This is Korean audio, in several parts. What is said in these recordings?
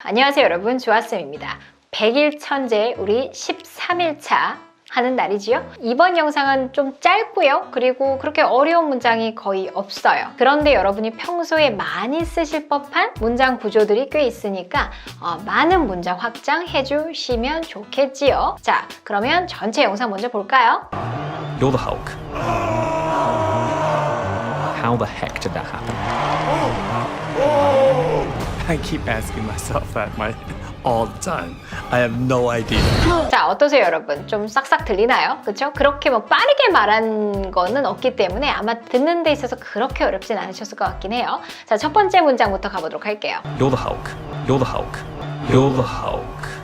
안녕하세요 여러분 조아쌤입니다 100일 천재 우리 13일차 하는 날이지요 이번 영상은 좀 짧고요 그리고 그렇게 어려운 문장이 거의 없어요 그런데 여러분이 평소에 많이 쓰실 법한 문장 구조들이 꽤 있으니까 어, 많은 문장 확장해 주시면 좋겠지요 자 그러면 전체 영상 먼저 볼까요? You're the Hulk. How the heck did that happen? I keep asking myself that my all the time. I have no idea. 자 어떠세요 여러분 좀 싹싹 들리나요 그쵸 그렇게 뭐 빠르게 말한 거는 없기 때문에 아마 듣는 데 있어서 그렇게 어렵진 않으셨을 것 같긴 해요 자 첫 번째 문장부터 가보도록 할게요 You're the Hulk. You're the Hulk. You're the Hulk.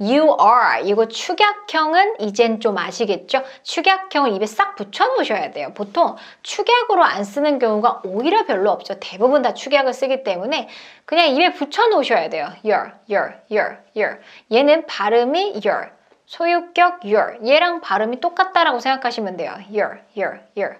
You are. 이거 축약형은 이젠 좀 아시겠죠? 축약형을 입에 싹 붙여 놓으셔야 돼요. 보통 축약으로 안 쓰는 경우가 오히려 별로 없죠. 대부분 다 축약을 쓰기 때문에 그냥 입에 붙여 놓으셔야 돼요. your your your your. 얘는 발음이 your 소유격 your. 얘랑 발음이 똑같다라고 생각하시면 돼요. your your your.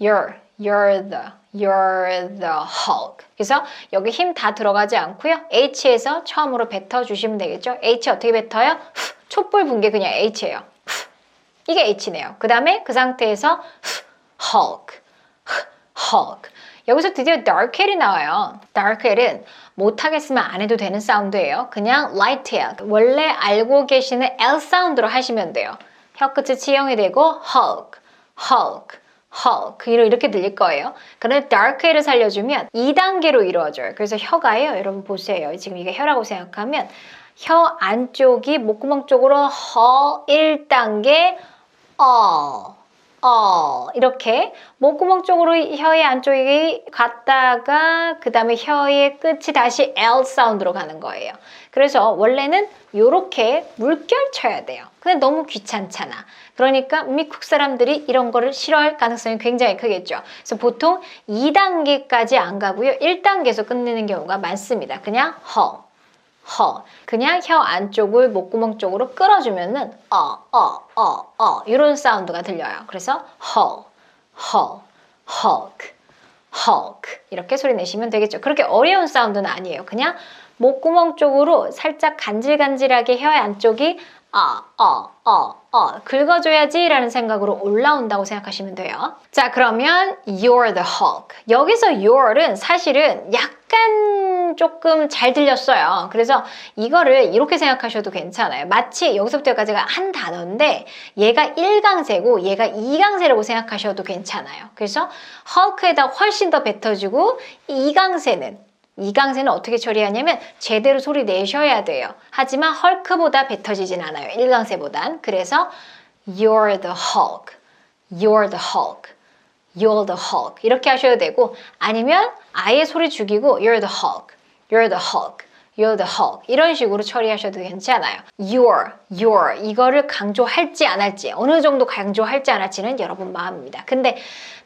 you're you're the you're the Hulk. 그래서 여기 힘 다 들어가지 않고요. H에서 처음으로 뱉어 주시면 되겠죠. H 어떻게 뱉어요? 후, 촛불 붕괴 그냥 H예요. 후, 이게 H네요. 그 다음에 그 상태에서 후, Hulk, 후, Hulk. 여기서 드디어 dark L이 나와요. dark L은 못하겠으면 안 해도 되는 사운드예요. 그냥 light L. 원래 알고 계시는 L 사운드로 하시면 돼요. 혀 끝이 치형이 되고 Hulk, Hulk, Hulk 이렇게 들릴 거예요. 그런데 dark L을 살려주면 2단계로 이루어져요. 그래서 혀가요. 여러분 보세요. 지금 이게 혀라고 생각하면 혀 안쪽이 목구멍 쪽으로 허 1단계 어, 어 이렇게 목구멍 쪽으로 혀의 안쪽이 갔다가 그 다음에 혀의 끝이 다시 L 사운드로 가는 거예요. 그래서 원래는 이렇게 물결 쳐야 돼요. 근데 너무 귀찮잖아. 그러니까 미국 사람들이 이런 거를 싫어할 가능성이 굉장히 크겠죠. 그래서 보통 2단계까지 안 가고요. 1단계에서 끝내는 경우가 많습니다. 그냥 허, 허. 그냥 혀 안쪽을 목구멍 쪽으로 끌어주면은 어, 어, 어, 어 이런 사운드가 들려요. 그래서 허, 허, 헉, 헉 이렇게 소리 내시면 되겠죠. 그렇게 어려운 사운드는 아니에요. 그냥 목구멍 쪽으로 살짝 간질간질하게 혀 안쪽이 어, 어, 어, 어, 긁어줘야지 라는 생각으로 올라온다고 생각하시면 돼요. 자, 그러면 you're the Hulk. 여기서 you're 은 사실은 약간 조금 잘 들렸어요. 그래서 이거를 이렇게 생각하셔도 괜찮아요. 마치 여기서부터 여기까지가 한 단어인데 얘가 1강세고 얘가 2강세라고 생각하셔도 괜찮아요. 그래서 Hulk에다 훨씬 더 뱉어주고 2강세는 이강세는 어떻게 처리하냐면 제대로 소리 내셔야 돼요. 하지만 헐크보다 뱉어지진 않아요. 1강세보단. 그래서 You're the Hulk. You're the Hulk. You're the Hulk. 이렇게 하셔도 되고 아니면 아예 소리 죽이고 You're the Hulk. You're the Hulk. You're the Hulk. 이런 식으로 처리하셔도 괜찮아요. Your, your 이거를 강조할지 안 할지 어느 정도 강조할지 안 할지는 여러분 마음입니다. 근데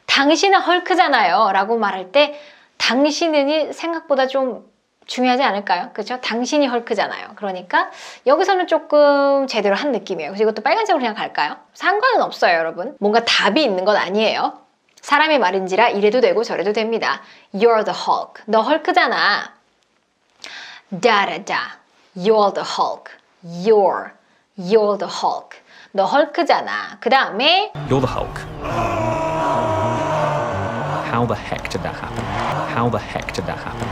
당신은 헐크잖아요 라고 말할 때 당신은이 생각보다 좀 중요하지 않을까요? 그렇죠? 당신이 헐크잖아요. 그러니까 여기서는 조금 제대로 한 느낌이에요. 그래서 이것도 빨간색으로 그냥 갈까요? 상관은 없어요, 여러분. 뭔가 답이 있는 건 아니에요. 사람의 말인지라 이래도 되고 저래도 됩니다. You're the Hulk. 너 헐크잖아. 다다다. You're the Hulk. You're. You're the Hulk. 너 헐크잖아. 그 다음에 You're the Hulk. How the heck did that? How the heck did that happen?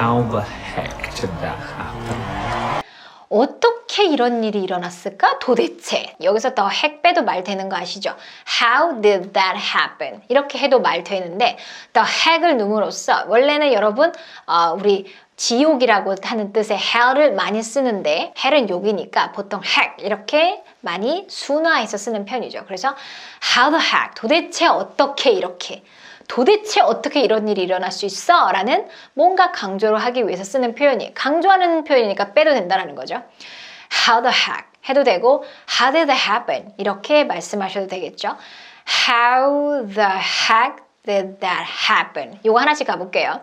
How the heck did that happen? 어떻게 이런 일이 일어났을까? 도대체 여기서 더 핵 빼도 말 되는 거 아시죠? How did that happen? 이렇게 해도 말 되는데 더 핵을 넣음으로써 원래는 여러분 어, 우리 지옥이라고 하는 뜻의 hell을 많이 쓰는데 hell은 욕이니까 보통 핵 이렇게 많이 순화해서 쓰는 편이죠. 그래서 how the heck 도대체 어떻게 이렇게 도대체 어떻게 이런 일이 일어날 수 있어? 라는 뭔가 강조를 하기 위해서 쓰는 표현이 강조하는 표현이니까 빼도 된다는 거죠. How the heck 해도 되고 How did that happen? 이렇게 말씀하셔도 되겠죠. How the heck did that happen? 이거 하나씩 가볼게요.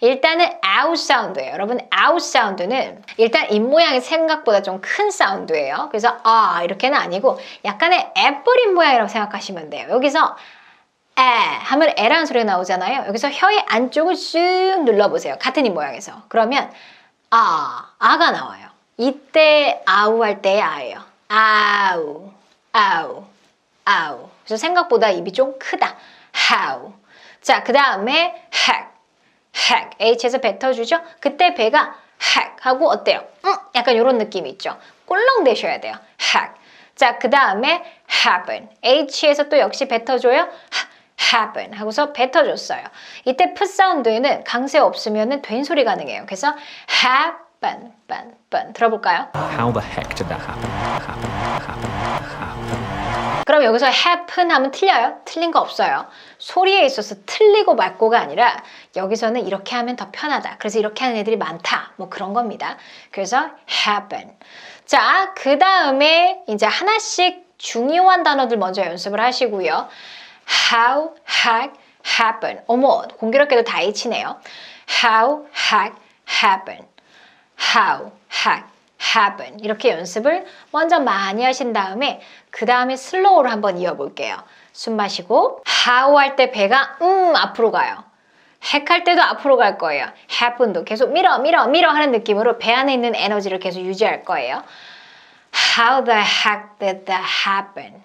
일단은 out 사운드예요. 여러분 out 사운드는 일단 입 모양이 생각보다 좀 큰 사운드예요. 그래서 아 이렇게는 아니고 약간의 애플 입 모양이라고 생각하시면 돼요. 여기서 에 하면 에라는 소리가 나오잖아요. 여기서 혀의 안쪽을 쑥 눌러보세요. 같은 입 모양에서. 그러면 아, 아가 나와요. 이때 아우 할 때의 아예요. 아우, 아우, 아우. 그래서 생각보다 입이 좀 크다. how. 자, 그 다음에 heck, heck. h에서 뱉어주죠. 그때 배가 heck 하고 어때요? 음, 약간 이런 느낌이 있죠. 꼴렁대셔야 돼요. heck. 자, 그 다음에 happen. h에서 또 역시 뱉어줘요. 하- happen 하고서 뱉어줬어요. 이때 프 사운드에는 강세 없으면 된 소리 가능해요. 그래서 happen, pen, pen. 들어볼까요? How the heck did that happen? Happen, happen, happen. 그럼 여기서 happen 하면 틀려요? 틀린 거 없어요. 소리에 있어서 틀리고 맞고가 아니라 여기서는 이렇게 하면 더 편하다. 그래서 이렇게 하는 애들이 많다. 뭐 그런 겁니다. 그래서 happen. 자, 그 다음에 이제 하나씩 중요한 단어들 먼저 연습을 하시고요. How, heck, happen. 어머, 공교롭게도 다 H네요. how, heck, happen. how, heck, happen. 이렇게 연습을 먼저 많이 하신 다음에 그 다음에 슬로우로 한번 이어볼게요. 숨 마시고 how 할 때 배가 음 앞으로 가요. heck 할 때도 앞으로 갈 거예요. happen도 계속 밀어 밀어 밀어 하는 느낌으로 배 안에 있는 에너지를 계속 유지할 거예요. How the heck did that happen?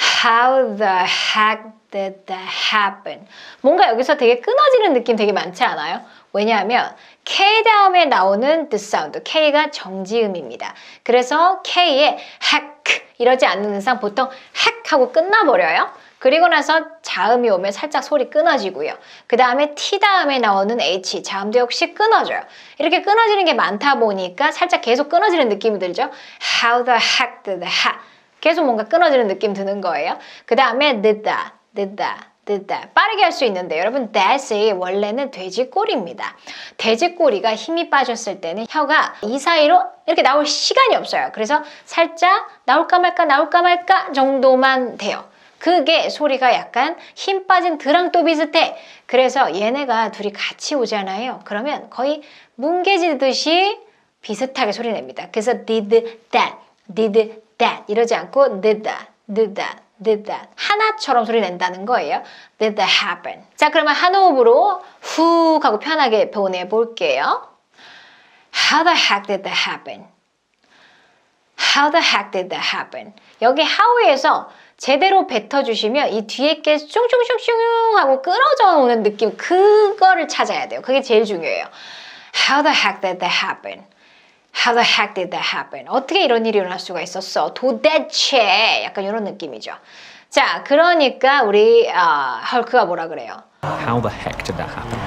How the heck did that happen? 뭔가 여기서 되게 끊어지는 느낌 되게 많지 않아요? 왜냐하면 K 다음에 나오는 the sound, K가 정지음입니다. 그래서 K에 heck 이러지 않는 이상 보통 heck 하고 끝나버려요. 그리고 나서 자음이 오면 살짝 소리 끊어지고요. 그 다음에 T 다음에 나오는 H, 자음도 역시 끊어져요. 이렇게 끊어지는 게 많다 보니까 살짝 계속 끊어지는 느낌이 들죠? How the heck did that? 계속 뭔가 끊어지는 느낌 드는 거예요. 그 다음에 that, did that. 빠르게 할 수 있는데 여러분 that이 원래는 돼지 꼬리입니다. 돼지 꼬리가 힘이 빠졌을 때는 혀가 이 사이로 이렇게 나올 시간이 없어요. 그래서 살짝 나올까 말까 나올까 말까 정도만 돼요. 그게 소리가 약간 힘 빠진 드랑 또 비슷해. 그래서 얘네가 둘이 같이 오잖아요. 그러면 거의 뭉개지듯이 비슷하게 소리 냅니다. 그래서 did that, did that 이러지 않고 did that, did that, did that 하나처럼 소리 낸다는 거예요. did that happen. 자 그러면 한 호흡으로 훅 하고 편하게 보내 볼게요. How the heck did that happen? How the heck did that happen? 여기 how에서 제대로 뱉어주시면 이 뒤에 게 슝슝슝슝 하고 끌어져 오는 느낌 그거를 찾아야 돼요. 그게 제일 중요해요. How the heck did that happen? How the heck did that happen? 어떻게 이런 일이 일어날 수가 있었어? 도대체 약간 이런 느낌이죠. 자, 그러니까 우리 아, 헐크가 뭐라 그래요? How the heck did that happen?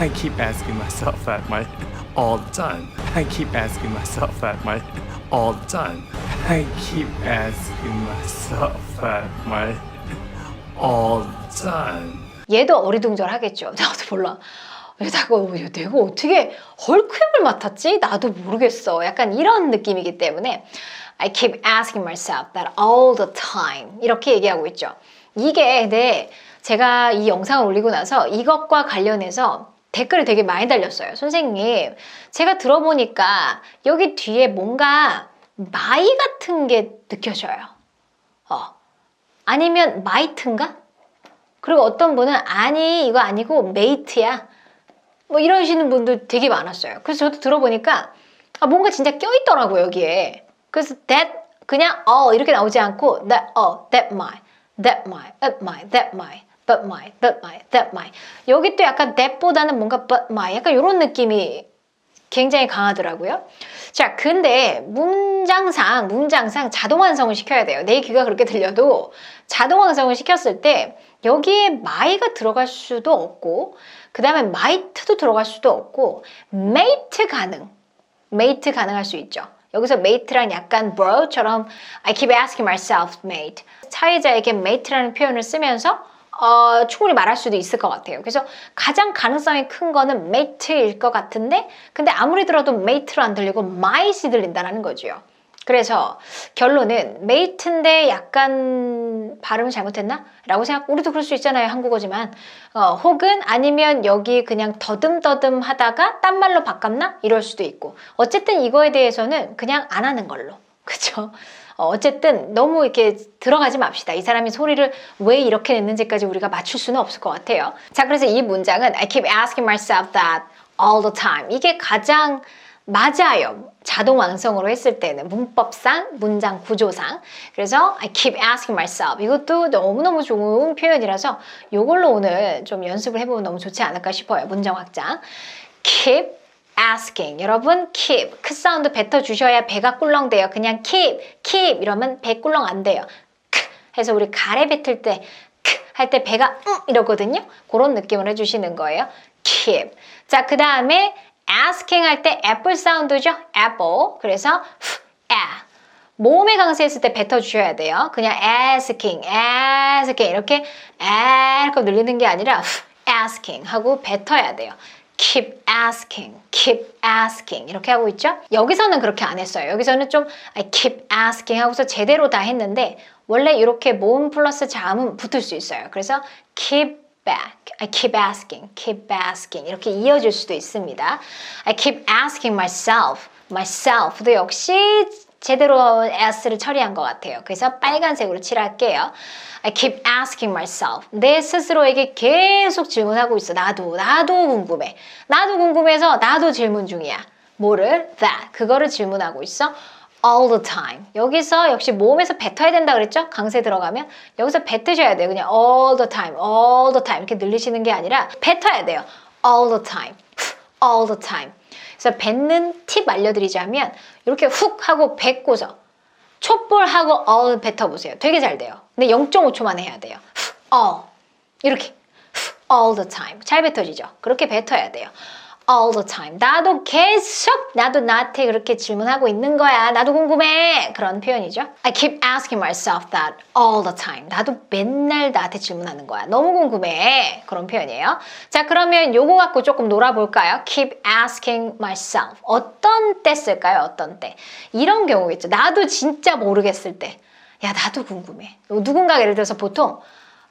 I keep asking myself that my all the time. I keep asking myself that my all the time. I keep asking myself that my all the time. 얘도 어리둥절하겠죠. 나도 몰라. 내가, 내가 어떻게 헐크역을 맡았지? 나도 모르겠어. 약간 이런 느낌이기 때문에 I keep asking myself that all the time 이렇게 얘기하고 있죠. 이게 네, 제가 이 영상을 올리고 나서 이것과 관련해서 댓글이 되게 많이 달렸어요. 선생님, 제가 들어보니까 여기 뒤에 뭔가 마이 같은 게 느껴져요. 어. 아니면 마이트인가? 그리고 어떤 분은 아니 이거 아니고 메이트야 뭐 이러시는 분들 되게 많았어요. 그래서 저도 들어보니까 아, 뭔가 진짜 껴있더라고요 여기에. 그래서 that 그냥 어 이렇게 나오지 않고 that 어 that my that my that my that my but my that my that my. 여기 또 약간 that보다는 뭔가 but my. 약간 이런 느낌이 굉장히 강하더라고요. 자, 근데 문장상, 문장상 자동 완성을 시켜야 돼요. 내 귀가 그렇게 들려도 자동 완성을 시켰을 때 여기에 my가 들어갈 수도 없고, 그 다음에 might도 들어갈 수도 없고, mate 가능. mate 가능할 수 있죠. 여기서 mate랑 약간 bro처럼 I keep asking myself, mate. 차이자에게 mate라는 표현을 쓰면서 어, 충분히 말할 수도 있을 것 같아요. 그래서 가장 가능성이 큰 거는 mate일 것 같은데, 근데 아무리 들어도 mate로 안 들리고 might이 들린다는 거죠. 그래서 결론은 mate인데 약간 발음을 잘못했나? 라고 생각, 우리도 그럴 수 있잖아요. 한국어지만. 어, 혹은 아니면 여기 그냥 더듬더듬 하다가 딴 말로 바꿨나? 이럴 수도 있고. 어쨌든 이거에 대해서는 그냥 안 하는 걸로. 그쵸? 어, 어쨌든 너무 이렇게 들어가지 맙시다. 이 사람이 소리를 왜 이렇게 냈는지까지 우리가 맞출 수는 없을 것 같아요. 자, 그래서 이 문장은 I keep asking myself that all the time. 이게 가장 맞아요. 자동 완성으로 했을 때는 문법상, 문장 구조상. 그래서 I keep asking myself. 이것도 너무너무 좋은 표현이라서 이걸로 오늘 좀 연습을 해보면 너무 좋지 않을까 싶어요. 문장 확장. keep asking. 여러분 keep 크 사운드 뱉어 주셔야 배가 꿀렁대요. 그냥 keep, keep 이러면 배 꿀렁 안 돼요. 크 해서 우리 가래 뱉을 때할때 배가 응 이러거든요. 그런 느낌을 해주시는 거예요. keep. 자, 그 다음에 asking 할 때 애플 사운드죠. apple. 그래서 에. 모음에 강세했을 때 뱉어 주셔야 돼요. 그냥 asking, asking 이렇게 에 이렇게 늘리는 게 아니라 asking 하고 뱉어야 돼요. Keep asking, keep asking 이렇게 하고 있죠. 여기서는 그렇게 안 했어요. 여기서는 좀 I keep asking 하고서 제대로 다 했는데 원래 이렇게 모음 플러스 자음은 붙을 수 있어요. 그래서 keep back, I keep asking, keep asking 이렇게 이어질 수도 있습니다. I keep asking myself, myself도 역시 제대로 s를 처리한 것 같아요. 그래서 빨간색으로 칠할게요. I keep asking myself. 내 스스로에게 계속 질문하고 있어. 나도, 나도 궁금해. 나도 궁금해서 나도 질문 중이야. 뭐를? That. 그거를 질문하고 있어. all the time. 여기서 역시 모음에서 뱉어야 된다 그랬죠? 강세 들어가면 여기서 뱉으셔야 돼요. 그냥 all the time, all the time 이렇게 늘리시는 게 아니라 뱉어야 돼요. all the time, all the time. 그래서 뱉는 팁 알려드리자면 이렇게 훅 하고 뱉고서 촛불하고 all 뱉어보세요. 되게 잘 돼요. 근데 0.5초만 해야 돼요. all 이렇게 all the time 잘 뱉어지죠. 그렇게 뱉어야 돼요. All the time. 나도 계속 나도 나한테 그렇게 질문하고 있는 거야. 나도 궁금해. 그런 표현이죠. I keep asking myself that all the time. 나도 맨날 나한테 질문하는 거야. 너무 궁금해. 그런 표현이에요. 자, 그러면 요거 갖고 조금 놀아볼까요? keep asking myself. 어떤 때 쓸까요? 어떤 때? 이런 경우겠죠. 나도 진짜 모르겠을 때. 야, 나도 궁금해. 누군가 예를 들어서 보통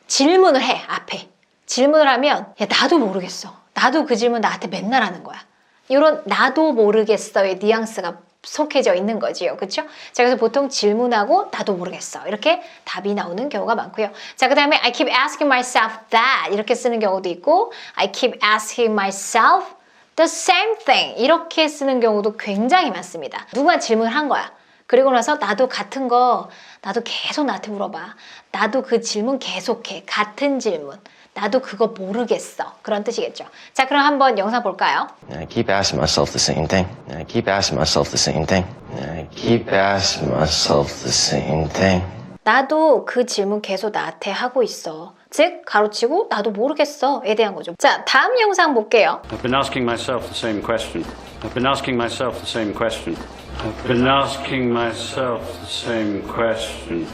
질문을 해, 앞에. 질문을 하면, 야, 나도 모르겠어. 나도 그 질문 나한테 맨날 하는 거야. 이런 나도 모르겠어의 뉘앙스가 속해져 있는 거지요. 그렇죠? 자, 그래서 보통 질문하고 나도 모르겠어. 이렇게 답이 나오는 경우가 많고요. 자, 그다음에 I keep asking myself that 이렇게 쓰는 경우도 있고 I keep asking myself the same thing 이렇게 쓰는 경우도 굉장히 많습니다. 누가 질문을 한 거야. 그리고 나서 나도 같은 거 나도 계속 나한테 물어봐. 나도 그 질문 계속해. 같은 질문. 나도 그거 모르겠어. 그런 뜻이겠죠. 자, 그럼 한번 영상 볼까요? I keep asking myself the same thing. I keep asking myself the same thing. I keep asking myself the same thing. 나도 그 질문 계속 나한테 하고 있어. 즉, 가로치고 나도 모르겠어에 대한 거죠. 자, 다음 영상 볼게요. I've been asking myself the same question. I've been asking myself the same question. I've been asking myself the same question.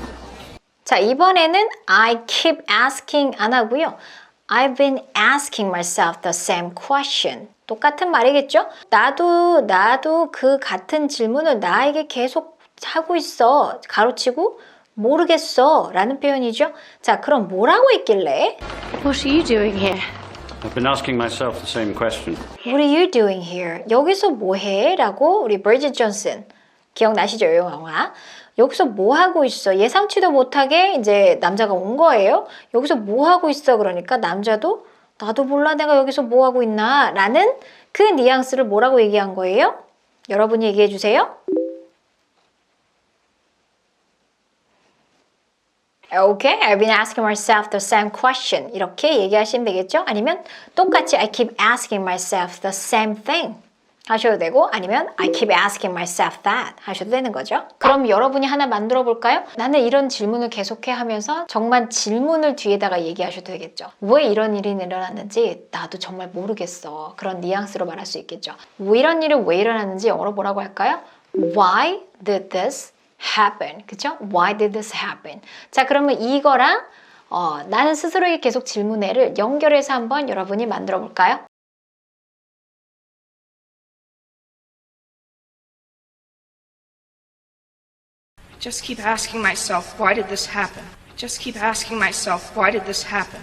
자, 이번에는 I keep asking 안 하고요. I've been asking myself the same question. 똑같은 말이겠죠? 나도, 나도 그 같은 질문을 나에게 계속 하고 있어. 가로치고 모르겠어. 라는 표현이죠. 자, 그럼 뭐라고 했길래? What are you doing here? I've been asking myself the same question. What are you doing here? 여기서 뭐해? 라고 우리 브리짓 존슨 기억나시죠? 이 영화. 여기서 뭐 하고 있어? 예상치도 못하게 이제 남자가 온 거예요. 여기서 뭐 하고 있어? 그러니까 남자도 나도 몰라 내가 여기서 뭐 하고 있나? 라는 그 뉘앙스를 뭐라고 얘기한 거예요? 여러분이 얘기해 주세요. Okay, I've been asking myself the same question. 이렇게 얘기하시면 되겠죠? 아니면 똑같이 I keep asking myself the same thing. 하셔도 되고 아니면 I keep asking myself that 하셔도 되는 거죠. 그럼 여러분이 하나 만들어 볼까요? 나는 이런 질문을 계속해 하면서 정말 질문을 뒤에다가 얘기하셔도 되겠죠. 왜 이런 일이 일어났는지 나도 정말 모르겠어. 그런 뉘앙스로 말할 수 있겠죠. 왜 이런 일이 왜 일어났는지 영어로 뭐라고 할까요? Why did this happen? 그죠? Why did this happen? 자, 그러면 이거랑 어, 나는 스스로에게 계속 질문해를 연결해서 한번 여러분이 만들어 볼까요? Just keep asking myself, why did this happen? Just keep asking myself, why did this happen?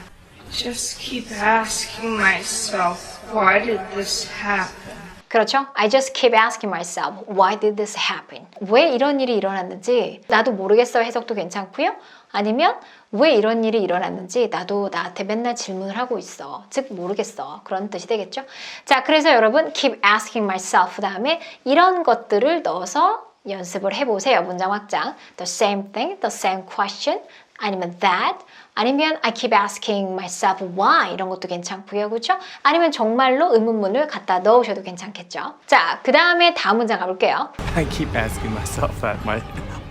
Just keep asking myself, why did this happen? 그렇죠? I just keep asking myself, why did this happen? 왜 이런 일이 일어났는지 나도 모르겠어요 해석도 괜찮고요. 아니면 왜 이런 일이 일어났는지 나도 나한테 맨날 질문을 하고 있어. 즉 모르겠어. 그런 뜻이 되겠죠? 자, 그래서 여러분 keep asking myself 다음에 이런 것들을 넣어서 연습을 해보세요. 문장 확장. The same thing, the same question, 아니면 that, 아니면 I keep asking myself why 이런 것도 괜찮고요. 그렇죠? 아니면 정말로 의문문을 갖다 넣으셔도 괜찮겠죠. 자, 그 다음에 다음 문장 가볼게요. I keep asking myself that my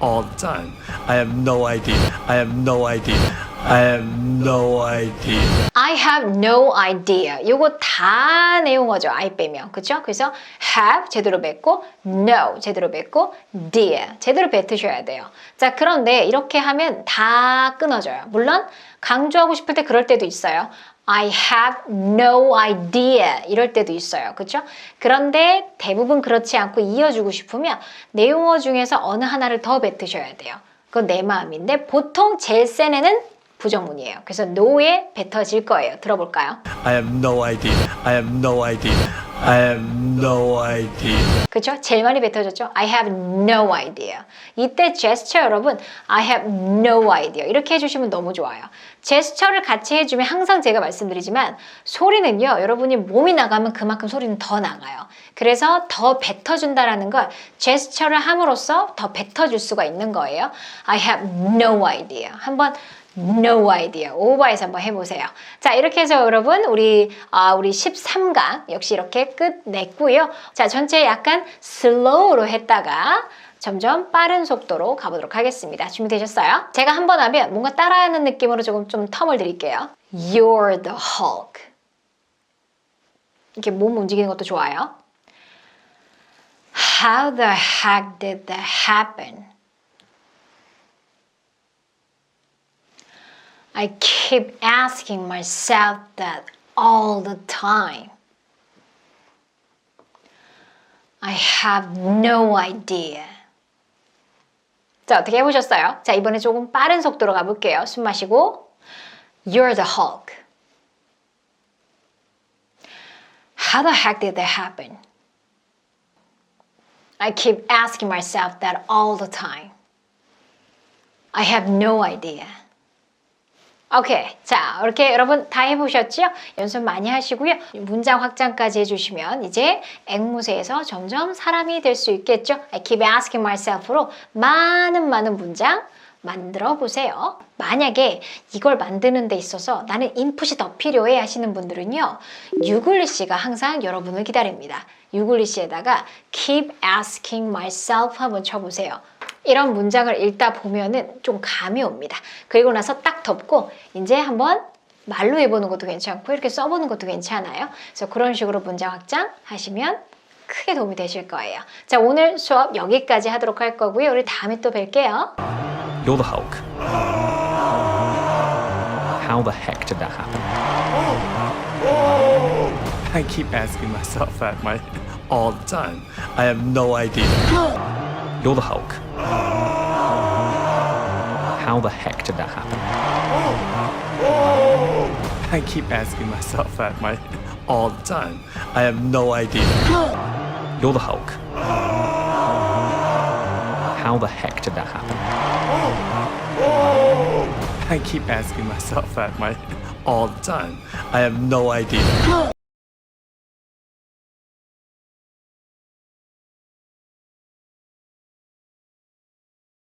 all the time. I have no idea. I have no idea. I have no idea. I have no idea. 요거 다 내용어죠. I 빼면. 그죠? 그래서 have 제대로 뱉고 no 제대로 뱉고 dear 제대로 뱉으셔야 돼요. 자, 그런데 이렇게 하면 다 끊어져요. 물론 강조하고 싶을 때 그럴 때도 있어요. I have no idea 이럴 때도 있어요. 그죠? 그런데 대부분 그렇지 않고 이어주고 싶으면 내용어 중에서 어느 하나를 더 뱉으셔야 돼요. 그건 내 마음인데 보통 제일 센 애는 부정문이에요. 그래서 no에 뱉어질 거예요. 들어볼까요? I have no idea. I have no idea. I have no idea. 그죠? 제일 많이 뱉어졌죠? I have no idea. 이때 제스처 여러분, I have no idea. 이렇게 해주시면 너무 좋아요. 제스처를 같이 해주면 항상 제가 말씀드리지만 소리는요, 여러분이 몸이 나가면 그만큼 소리는 더 나가요. 그래서 더 뱉어준다라는 걸 제스처를 함으로써 더 뱉어줄 수가 있는 거예요. I have no idea. 한번 No idea. 오버해서 한번 해보세요. 자, 이렇게 해서 여러분, 우리, 아, 우리 13강 역시 이렇게 끝냈고요. 자, 전체 약간 슬로우로 했다가 점점 빠른 속도로 가보도록 하겠습니다. 준비되셨어요? 제가 한 번 하면 뭔가 따라하는 느낌으로 조금 좀 텀을 드릴게요. You're the Hulk. 이렇게 몸 움직이는 것도 좋아요. How the heck did that happen? I keep asking myself that all the time. I have no idea. 자, 어떻게 해보셨어요? 자, 이번에 조금 빠른 속도로 가볼게요. 숨 마시고. You're the Hulk. How the heck did that happen? I keep asking myself that all the time. I have no idea. 오케이. 자, 이렇게 여러분 다 해보셨죠? 연습 많이 하시고요. 문장 확장까지 해주시면 이제 앵무새에서 점점 사람이 될 수 있겠죠? I keep asking myself로 많은 많은 문장 만들어 보세요. 만약에 이걸 만드는 데 있어서 나는 인풋이 더 필요해 하시는 분들은요. 유글리 씨가 항상 여러분을 기다립니다. 유글리 씨에다가 keep asking myself 한번 쳐보세요. 이런 문장을 읽다 보면은 좀 감이 옵니다. 그리고 나서 딱 덮고 이제 한번 말로 해보는 것도 괜찮고 이렇게 써보는 것도 괜찮아요. 그래서 그런 식으로 문장 확장 하시면 크게 도움이 되실 거예요. 자, 오늘 수업 여기까지 하도록 할 거고요. 우리 다음에 또 뵐게요. You're the Hulk. How the heck did that happen? I keep asking myself that my all the time. I have no idea. You're the Hulk. How the heck did that happen? I keep asking myself that my all the time. I have no idea. You're the Hulk. How the heck did that happen? I keep asking myself that my all the time. I have no idea.